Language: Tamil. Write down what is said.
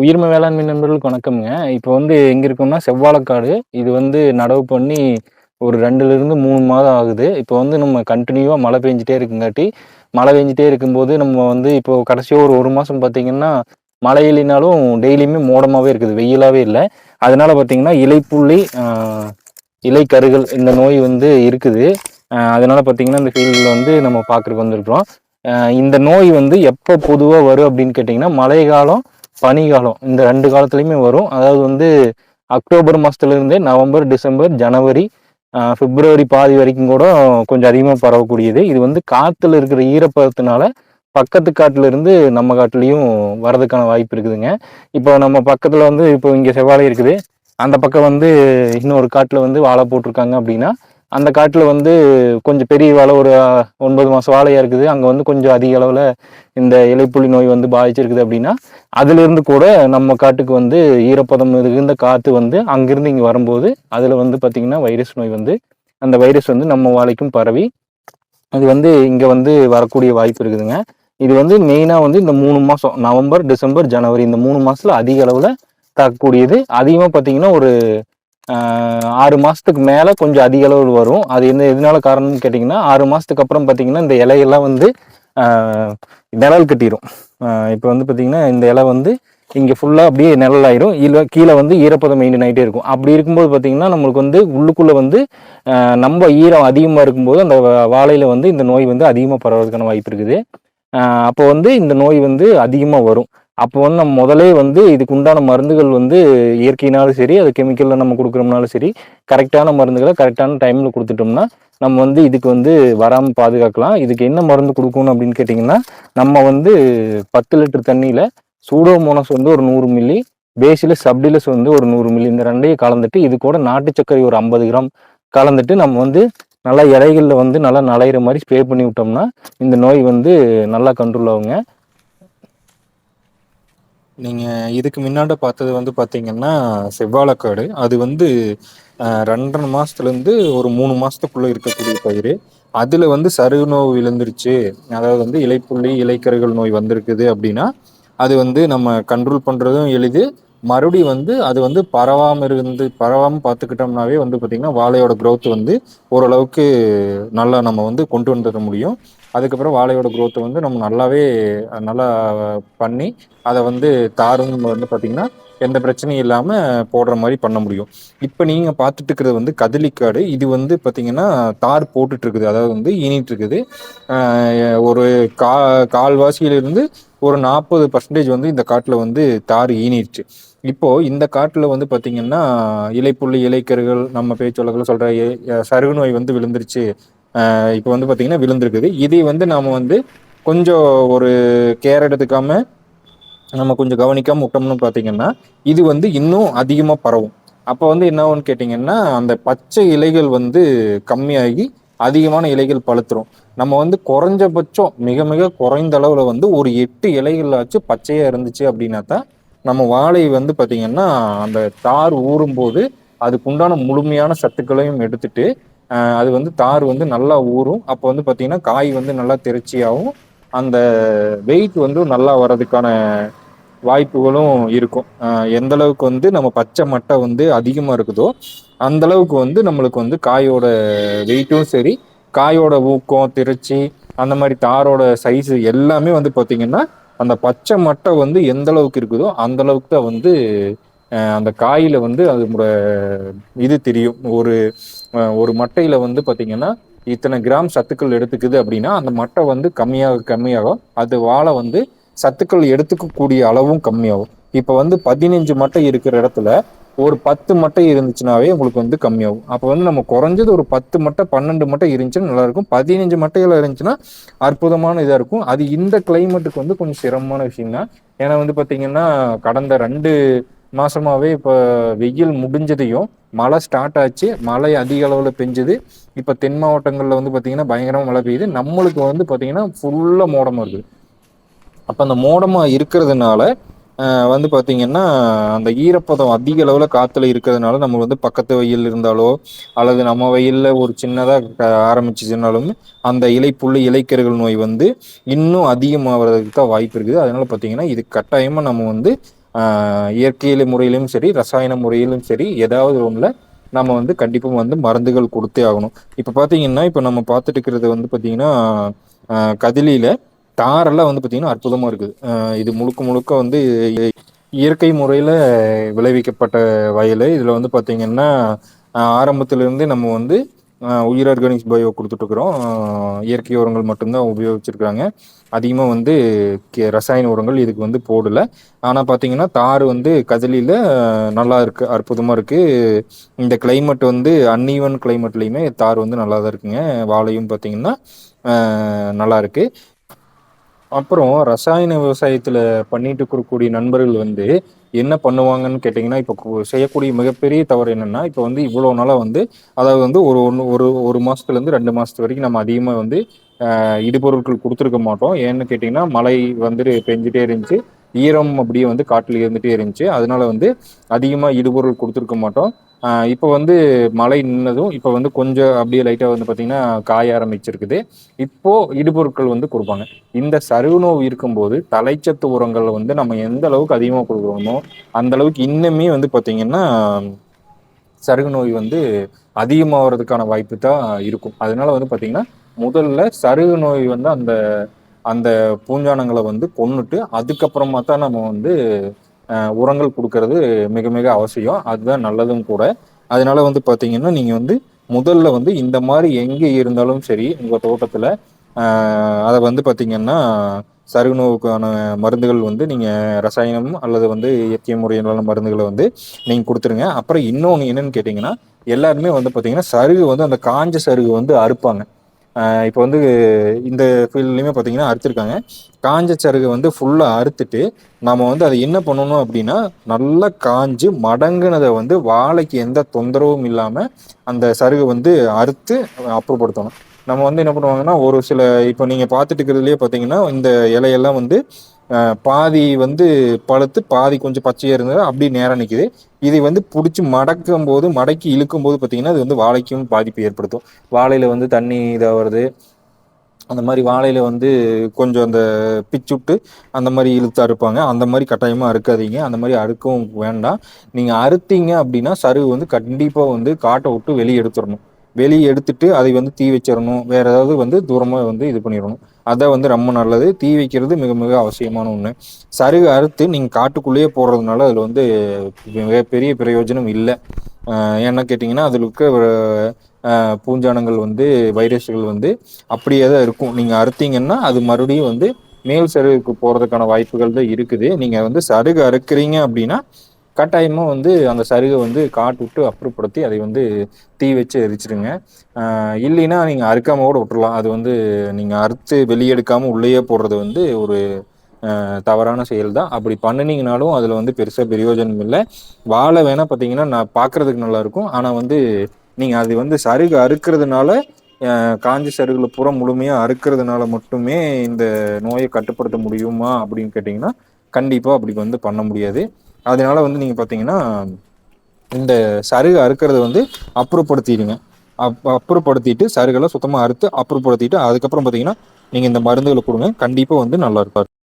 உயிர்ம வேளாண்மை நண்பர்களுக்கு வணக்கம்ங்க. இப்போ வந்து எங்க இருக்கோம்னா செவ்வாழைக்காடு. இது வந்து நடவு பண்ணி ஒரு 2லிருந்து 3 மாதம் ஆகுது. இப்போ வந்து நம்ம கண்டினியூவாக மழை பெஞ்சிட்டே இருக்குங்காட்டி, மழை பெஞ்சிட்டே இருக்கும்போது நம்ம வந்து இப்போ கடைசியா ஒரு ஒரு மாசம் பார்த்தீங்கன்னா, மழை இல்லைனாலும் டெய்லியுமே மோடமாவே இருக்குது. வெயிலாவே இல்லை அதனால பார்த்திங்கன்னா இலைப்புள்ளி, இலை கருகள் இந்த நோய் வந்து இருக்குது. அதனால் அதனால பார்த்தீங்கன்னா, இந்த ஃபீல்டில் வந்து நம்ம பார்க்கறக்கு வந்திருக்கிறோம். இந்த நோய் வந்து எப்போ பொதுவாக வரும் அப்படின்னு கேட்டிங்கன்னா மழைக்காலம், பனிகாலம் இந்த ரெண்டு காலத்துலையுமே வரும். அதாவது வந்து அக்டோபர் மாதத்துலேருந்தே நவம்பர், டிசம்பர், ஜனவரி, பிப்ரவரி பாதி வரைக்கும் கூட கொஞ்சம் அதிகமாக பரவக்கூடியது. இது வந்து காற்றுல இருக்கிற ஈரப்பதத்தினால பக்கத்து காட்டிலிருந்து நம்ம காட்டிலையும் வரதுக்கான வாய்ப்பு இருக்குதுங்க. இப்போ நம்ம பக்கத்தில் வந்து இப்போ இங்கே செவ்வாழை இருக்குது. அந்த பக்கம் வந்து இன்னொரு காட்டில் வந்து வாழை போட்டிருக்காங்க அப்படின்னா, அந்த காட்டில் வந்து கொஞ்சம் பெரிய வாழை ஒரு ஒன்பது மாதம் வாழையாக இருக்குது. அங்கே வந்து கொஞ்சம் அதிக அளவில் இந்த இலைப்புள்ளி நோய் வந்து பாதிச்சிருக்குது அப்படின்னா, அதிலிருந்து கூட நம்ம காட்டுக்கு வந்து ஈரப்பதம் மிகுந்த காற்று வந்து அங்கேருந்து இங்கே வரும்போது, அதில் வந்து பார்த்திங்கன்னா வைரஸ் நோய் வந்து அந்த வைரஸ் வந்து நம்ம வாழைக்கும் பரவி, அது வந்து இங்கே வந்து வரக்கூடிய வாய்ப்பு இருக்குதுங்க. இது வந்து மெயினாக வந்து இந்த மூணு மாதம் நவம்பர், டிசம்பர், ஜனவரி இந்த மூணு மாதத்தில் அதிக அளவில் தாக்கக்கூடியது. அதிகமாக பார்த்தீங்கன்னா, ஒரு ஆறு மாதத்துக்கு மேலே கொஞ்சம் அதிக அளவு வரும். அது என்ன எதனால காரணம்னு கேட்டிங்கன்னா ஆறு மாதத்துக்கு அப்புறம் பார்த்தீங்கன்னா, இந்த இலையெல்லாம் வந்து நிழல் கட்டிடும் இப்போ வந்து பார்த்தீங்கன்னா, இந்த இலை வந்து இங்கே ஃபுல்லாக அப்படியே நிழலாயிரும். இல்லை கீழே வந்து ஈரப்பதம் மெயின்டெயின் ஆகிட்டே இருக்கும். அப்படி இருக்கும்போது பார்த்தீங்கன்னா, நம்மளுக்கு வந்து உள்ளுக்குள்ளே வந்து நம்ம ஈரம் அதிகமாக இருக்கும்போது, அந்த வாழையில் வந்து இந்த நோய் வந்து அதிகமாக பரவறதுக்கான வாய்ப்பு இருக்குது. அப்போ வந்து இந்த நோய் வந்து அதிகமாக வரும். அப்போ வந்து நம்ம முதலே வந்து இதுக்கு உண்டான மருந்துகள் வந்து இயற்கையினாலும் சரி, அது கெமிக்கலில் நம்ம கொடுக்குறோம்னாலும் சரி, கரெக்டான மருந்துகளை கரெக்டான டைமில் கொடுத்துட்டோம்னா நம்ம வந்து இதுக்கு வந்து வராமல் பாதுகாக்கலாம். இதுக்கு என்ன மருந்து கொடுக்கணும் அப்படின்னு கேட்டிங்கன்னா நம்ம வந்து 10 லிட்டர் தண்ணியில் சூடோமோனஸ் வந்து ஒரு நூறு மில்லி, பேசிலஸ் சப்டிலஸ் வந்து ஒரு நூறு மில்லி இந்த ரெண்டையும் கலந்துட்டு, இது கூட நாட்டு சர்க்கரை ஒரு 50 கிராம் கலந்துட்டு, நம்ம வந்து நல்லா இலைகளில் வந்து நல்லா நலையிற மாதிரி ஸ்ப்ரே பண்ணி விட்டோம்னா, இந்த நோய் வந்து நல்லா கண்ட்ரோல் ஆகுங்க. நீங்கள் இதுக்கு முன்னாடி பார்த்தது வந்து பார்த்தீங்கன்னா, செவ்வாழைக்காடு. அது வந்து அ 2 1/2 மாசத்துலருந்து ஒரு மூணு மாதத்துக்குள்ளே இருக்கக்கூடிய பயிர் அதில் வந்து சருகு நோய் விழுந்துருச்சு. அதாவது வந்து இலைப்புள்ளி, இலைக்கருகள் நோய் வந்திருக்குது அப்படின்னா, அது வந்து நம்ம கண்ட்ரோல் பண்ணுறதும் எளிது. மறுபடியும் வந்து அது வந்து பரவாமல் இருந்து பரவாமல் பார்த்துக்கிட்டோம்னாவே வந்து பார்த்திங்கன்னா வாழையோட க்ரோத் வந்து ஓரளவுக்கு நல்லா நம்ம வந்து கொண்டு வந்துட முடியும். அதுக்கப்புறம் வாழையோட குரோத்தை வந்து நம்ம நல்லாவே நல்லா பண்ணி, அதை வந்து தாரும் வந்து பார்த்தீங்கன்னா, எந்த பிரச்சனையும் இல்லாமல் போடுற மாதிரி பண்ண முடியும். இப்போ நீங்கள் பார்த்துட்டு இருக்கிறது வந்து கதிலிக்காடு இது வந்து பார்த்தீங்கன்னா, தார் போட்டுட்டு இருக்குது. அதாவது வந்து ஈனிட்டு இருக்குது. ஒரு கா கால்வாசியிலிருந்து ஒரு 40% வந்து இந்த காட்டில் வந்து தார் ஈனிடுச்சு இப்போ இந்த காட்டில் வந்து பார்த்தீங்கன்னா, இலைப்புள்ளி, இலைக்கருகள் நம்ம பேச்சு சொல்கிற சருகு நோய் வந்து விழுந்துருச்சு. இப்போ வந்து பார்த்தீங்கன்னா விழுந்திருக்குது. இதை வந்து நாம் வந்து கொஞ்சம் ஒரு கேர் எடுத்துக்காம, நம்ம கொஞ்சம் கவனிக்காமல் விட்டோம்னு பார்த்தீங்கன்னா, இது வந்து இன்னும் அதிகமாக பரவும். அப்போ வந்து என்ன ஆகும்னு அந்த பச்சை இலைகள் வந்து கம்மியாகி, அதிகமான இலைகள் பழுத்துரும். நம்ம வந்து குறைஞ்சபட்சம் மிக மிக குறைந்த அளவில் வந்து ஒரு எட்டு இலைகளாச்சும் பச்சையாக இருந்துச்சு அப்படின்னா தான், நம்ம வாழை வந்து பார்த்திங்கன்னா அந்த தார் ஊறும்போது, அதுக்குண்டான முழுமையான சத்துக்களையும் எடுத்துட்டு, அது வந்து தார் வந்து நல்லா ஊறும். அப்போ வந்து பார்த்தீங்கன்னா, காய் வந்து நல்லா திருச்சியாகவும் அந்த வெயிட் வந்து நல்லா வர்றதுக்கான வாய்ப்புகளும் இருக்கும். எந்த அளவுக்கு வந்து நம்ம பச்சை மட்டை வந்து அதிகமாக இருக்குதோ, அந்த அளவுக்கு வந்து நம்மளுக்கு வந்து காயோட வெயிட்டும் சரி, காயோட ஊக்கம், திருச்சி அந்த மாதிரி தாரோட சைஸ் எல்லாமே வந்து பார்த்தீங்கன்னா, அந்த பச்சை மட்டை வந்து எந்த அளவுக்கு இருக்குதோ, அந்த அளவுக்கு தான் வந்து அந்த காயில வந்து அதோட இது தெரியும். ஒரு ஒரு மட்டையில வந்து பார்த்தீங்கன்னா, இத்தனை கிராம் சத்துக்கள் எடுத்துக்குது அப்படின்னா, அந்த மட்டை வந்து கம்மியாக கம்மியாகும் அது வாழை வந்து சத்துக்கள் எடுத்துக்கக்கூடிய அளவும் கம்மியாகும். இப்ப வந்து 15 மட்டை இருக்கிற இடத்துல, ஒரு 10 மட்டை இருந்துச்சுனாவே உங்களுக்கு வந்து கம்மியாகும். அப்போ வந்து நம்ம குறைஞ்சது ஒரு 10 மட்டை, 12 மட்டை இருந்துச்சுன்னா நல்லாயிருக்கும். 15 மட்டைகள் இருந்துச்சுன்னா, அற்புதமான இதாக இருக்கும். அது இந்த கிளைமேட்டுக்கு வந்து கொஞ்சம் சிரமமான விஷயம் தான். ஏன்னா வந்து பார்த்தீங்கன்னா, கடந்த ரெண்டு மாசமாவே இப்ப வெயில் முடிஞ்சதையும், மழை ஸ்டார்ட் ஆச்சு. மழை அதிக அளவில் பெஞ்சுது இப்ப தென் மாவட்டங்கள்ல வந்து பார்த்தீங்கன்னா, பயங்கரமா மழை பெய்யுது. நம்மளுக்கு வந்து பார்த்தீங்கன்னா, ஃபுல்லா மோடமாக இருக்குது. அப்ப அந்த மோடமா இருக்கிறதுனால, வந்து பார்த்தீங்கன்னா, அந்த ஈரப்பதம் அதிக அளவில் காற்றுல இருக்கிறதுனால, நம்ம வந்து பக்கத்து வெயில் இருந்தாலோ, அல்லது நம்ம வெயிலில் ஒரு சின்னதா க அந்த இலைப்புள்ளு இலைக்கருகள் நோய் வந்து இன்னும் அதிகமாகிறதுக்கு தான் வாய்ப்பு இருக்குது. அதனால பார்த்தீங்கன்னா, இது கட்டாயமா நம்ம வந்து இயற்கையில முறையிலும் சரி ரசாயன முறையிலும் சரி ஏதாவது ஒன்றில் நம்ம வந்து கண்டிப்பாக வந்து மருந்துகள் கொடுத்தே ஆகணும். இப்போ பார்த்தீங்கன்னா இப்போ நம்ம பார்த்துட்டு இருக்கிறது வந்து பார்த்தீங்கன்னா கதிலியில் தாரெல்லாம் வந்து பார்த்தீங்கன்னா அற்புதமாக இருக்குது. இது முழுக்க முழுக்க வந்து இயற்கை முறையில் விளைவிக்கப்பட்ட வயல். இதில் வந்து பார்த்திங்கன்னா ஆரம்பத்துலேருந்தே இருந்தே நம்ம வந்து உயிர் ஆர்கானிக்ஸ் பயோ கொடுத்துட்ருக்குறோம் இயற்கை உரங்கள் மட்டும்தான் உபயோகிச்சிருக்காங்க அதிகமாக வந்து ரசாயன உரங்கள் இதுக்கு வந்து போடல. ஆனால் பார்த்தீங்கன்னா தார் வந்து கதலில நல்லா இருக்கு அற்புதமாக இருக்கு. இந்த கிளைமேட் வந்து அன்ஈவன் கிளைமேட்லையுமே தார் வந்து நல்லா தான் இருக்குங்க. வாழையும் பார்த்தீங்கன்னா நல்லா இருக்கு. அப்புறம் ரசாயன விவசாயத்தில் பண்ணிட்டு இருக்கக்கூடிய நண்பர்கள் வந்து என்ன பண்ணுவாங்கன்னு கேட்டிங்கன்னா இப்போ செய்யக்கூடிய மிகப்பெரிய தவறு என்னென்னா இப்போ வந்து இவ்வளோ நாளாக வந்து அதாவது வந்து ஒரு ஒன்று ஒரு ஒரு மாதத்துலேருந்து ரெண்டு மாதத்து வரைக்கும் நம்ம அதிகமாக வந்து இடுபொருட்கள் கொடுத்துருக்க மாட்டோம். ஏன்னு கேட்டிங்கன்னா மழை வந்துட்டு பெஞ்சிட்டே இருந்துச்சு. ஈரம் அப்படியே வந்து காட்டில் இருந்துகிட்டே இருந்துச்சு. அதனால வந்து அதிகமாக இடுபொருள் கொடுத்துருக்க மாட்டோம். இப்போ வந்து மழை நின்னதும் இப்போ வந்து கொஞ்சம் அப்படியே லைட்டாக வந்து பார்த்திங்கன்னா காய ஆரம்பிச்சிருக்குது. இப்போது இடுபொருட்கள் வந்து கொடுப்பாங்க. இந்த சருவு நோவு இருக்கும் போது தலைச்சத்து உரங்கள் வந்து நம்ம எந்த அளவுக்கு அதிகமாக கொடுக்குறோமோ அந்த அளவுக்கு இன்னுமே வந்து பார்த்திங்கன்னா சருகு நோய் வந்து அதிகமாகிறதுக்கான வாய்ப்பு தான் இருக்கும். அதனால வந்து பார்த்திங்கன்னா முதல்ல சருகு நோய் வந்து அந்த அந்த பூஞ்சானங்களை வந்து கொன்னுட்டு அதுக்கப்புறமா தான் நம்ம வந்து உரங்கள் கொடுக்கறது மிக மிக அவசியம். அதுதான் நல்லதும் கூட. அதனால வந்து பார்த்தீங்கன்னா நீங்கள் வந்து முதல்ல வந்து இந்த மாதிரி எங்கே இருந்தாலும் சரி உங்கள் தோட்டத்தில் அதை வந்து பார்த்தீங்கன்னா சருகு நோவுக்கான மருந்துகள் வந்து நீங்கள் ரசாயனம் அல்லது வந்து இயற்கை முறையிலான மருந்துகளை வந்து நீங்கள் கொடுத்துருங்க. அப்புறம் இன்னொன்று என்னன்னு கேட்டிங்கன்னா எல்லாருமே வந்து பார்த்தீங்கன்னா சருகு வந்து அந்த காஞ்ச சருகு வந்து அறுப்பாங்க. இப்போ வந்து இந்த ஃபீல்ட்லேயுமே பார்த்தீங்கன்னா அறுத்துருக்காங்க. காஞ்ச வந்து ஃபுல்லாக அறுத்துட்டு நாம் வந்து அதை என்ன பண்ணணும் அப்படின்னா நல்லா காஞ்சு மடங்குனதை வந்து வாழைக்கு எந்த தொந்தரவும் இல்லாமல் அந்த சருகை வந்து அறுத்து அப்புறப்படுத்தணும். நம்ம வந்து என்ன பண்ணுவாங்கன்னா ஒரு சில இப்போ நீங்க பார்த்துட்டு இருக்கிறதுலயே பார்த்தீங்கன்னா இந்த இலையெல்லாம் வந்து பாதி வந்து பழுத்து பாதி கொஞ்சம் பச்சையா இருந்தது அப்படி நேரம் நிற்குது இதை வந்து பிடிச்சி மடக்கும் போது மடக்கி இழுக்கும் போது பார்த்தீங்கன்னா அது வந்து வாழைக்கும் பாதிப்பு ஏற்படுத்தும். வாழையில வந்து தண்ணி இதாகிறது அந்த மாதிரி வாழையில வந்து கொஞ்சம் அந்த பிச்சுட்டு அந்த மாதிரி இழுத்து அறுப்பாங்க. அந்த மாதிரி கட்டாயமா அறுக்காதீங்க. அந்த மாதிரி அறுக்கவும் வேண்டாம். நீங்க அறுத்தீங்க அப்படின்னா சருகு வந்து கண்டிப்பா வந்து காட்டை விட்டு வெளியே எடுத்துடணும். வெளியே எடுத்துட்டு அதை வந்து தீ வச்சிடணும். வேற ஏதாவது வந்து தூரமாக வந்து இது பண்ணிடணும். அதான் வந்து ரொம்ப நல்லது. தீ வைக்கிறது மிக மிக அவசியமான ஒன்று சருகு அறுத்து நீங்கள் காட்டுக்குள்ளேயே போடுறதுனால அதில் வந்து மிக பெரிய பிரயோஜனம் இல்லை. என்ன கேட்டிங்கன்னா அதில் இருக்க பூஞ்சானங்கள் வந்து வைரஸ்கள் வந்து அப்படியே தான் இருக்கும். நீங்கள் அறுத்தீங்கன்னா அது மறுபடியும் வந்து மேல் சருகுக்கு போகிறதுக்கான வாய்ப்புகள் தான் இருக்குது. நீங்கள் வந்து சருகு அறுக்குறீங்க அப்படின்னா கட்டாயமாக வந்து அந்த சருகை வந்து காட்டு விட்டு அப்புறப்படுத்தி அதை வந்து தீ வச்சு எரிச்சிடுங்க இல்லைன்னா நீங்கள் அறுக்காமல் கூட விட்டுறலாம். அது வந்து நீங்கள் அறுத்து வெளிய உள்ளேயே போடுறது வந்து ஒரு தவறான செயல் தான் அப்படி பண்ணினீங்கனாலும் அதில் வந்து பெருசாக பிரயோஜனம் இல்லை. வாழ வேணா பார்த்தீங்கன்னா நான் பார்க்குறதுக்கு நல்லாயிருக்கும் ஆனால் வந்து நீங்கள் அது வந்து சருகு அறுக்கிறதுனால காஞ்சி சருகில் சருகுல பூரா முழுமையாக அறுக்கிறதுனால மட்டுமே இந்த நோயை கட்டுப்படுத்த முடியுமா அப்படின்னு கேட்டிங்கன்னா கண்டிப்பாக அப்படி வந்து பண்ண முடியாது. அதனால வந்து நீங்கள் பார்த்தீங்கன்னா இந்த சருகை அறுக்கிறது வந்து அப்புறப்படுத்திடுங்க. அப் அப்புறப்படுத்திட்டு சருகெல்லாம் சுத்தமாக அறுத்து அப்புறப்படுத்திட்டு அதுக்கப்புறம் பார்த்தீங்கன்னா நீங்கள் இந்த மருந்துகளை கொடுங்க. கண்டிப்பாக வந்து நல்லா இருப்பார்.